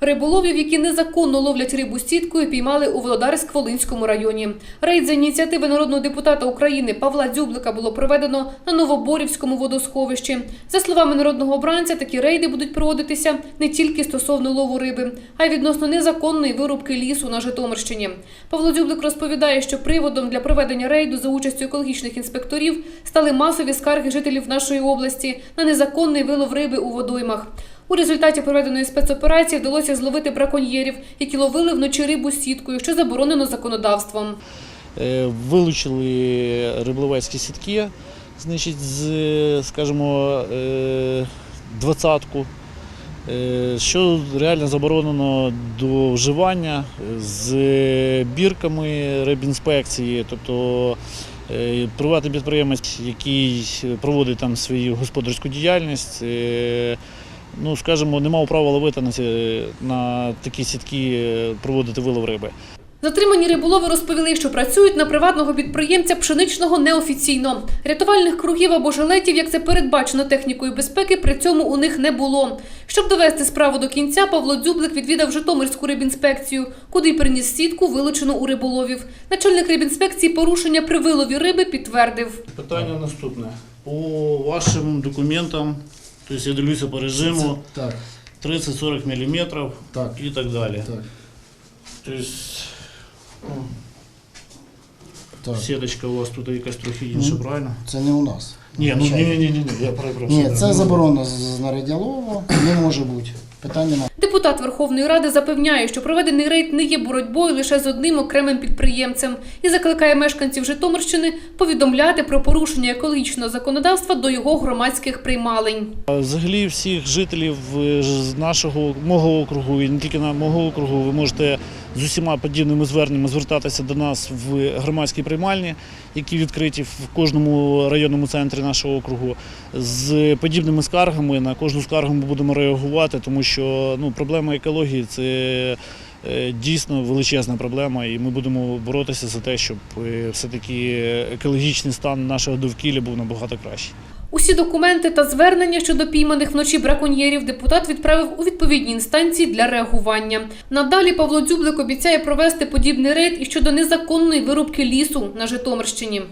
Риболовів, які незаконно ловлять рибу сіткою, піймали у Володарськ-Волинському районі. Рейд за ініціативи народного депутата України Павла Дзюблика було проведено на Новоборівському водосховищі. За словами народного обранця, такі рейди будуть проводитися не тільки стосовно лову риби, а й відносно незаконної вирубки лісу на Житомирщині. Павло Дзюблик розповідає, що приводом для проведення рейду за участю екологічних інспекторів стали масові скарги жителів нашої області на незаконний вилов риби у водоймах. У результаті проведеної спецоперації вдалося зловити браконьєрів, які ловили вночі рибу сіткою, що заборонено законодавством. Е, Вилучили риболовецькі сітки, значить, з, скажімо, е, двадцятку, е, що реально заборонено до вживання з бірками рибінспекції, тобто приватний підприємець, який проводить там свою господарську діяльність, ну, скажімо, не мав права ловити на, ці, на такі сітки, е, проводити вилов риби. Затримані риболови розповіли, що працюють на приватного підприємця пшеничного неофіційно. Рятувальних кругів або жилетів, як це передбачено технікою безпеки, при цьому у них не було. Щоб довести справу до кінця, Павло Дзюблик відвідав Житомирську рибінспекцію, куди й приніс сітку, вилучену у риболовів. Начальник рибінспекції порушення при вилові риби підтвердив. Питання наступне. По вашим документам, тобто я дивлюся по режиму, Так, 30-40 мм так, і так далі. так, Тобто ну, так. сіточка у вас тут якась трохи інша, ну, правильно? Це не у нас. Ні, ну ні, ні, ні, ні, я перепрошую. Ні, це заборонено з на лову, не може бути. Питання на Депутат Верховної Ради запевняє, що проведений рейд не є боротьбою лише з одним окремим підприємцем і закликає мешканців Житомирщини повідомляти про порушення екологічного законодавства до його громадських приймалень. Взагалі всіх жителів е, з нашого мого округу і не тільки на мого округу, ви можете з усіма подібними зверненнями звертатися до нас в громадські приймальні, які відкриті в кожному районному центрі нашого округу. З подібними скаргами на кожну скаргу ми будемо реагувати, тому що ну, проблема екології це е, дійсно величезна проблема, і ми будемо боротися за те, щоб е, все-таки екологічний стан нашого довкілля був набагато кращий. Усі документи та звернення щодо пійманих вночі браконьєрів депутат відправив у відповідні інстанції для реагування. Надалі Павло Дзюблик обіцяє провести подібний рейд і щодо незаконної вирубки лісу на Житомирщині.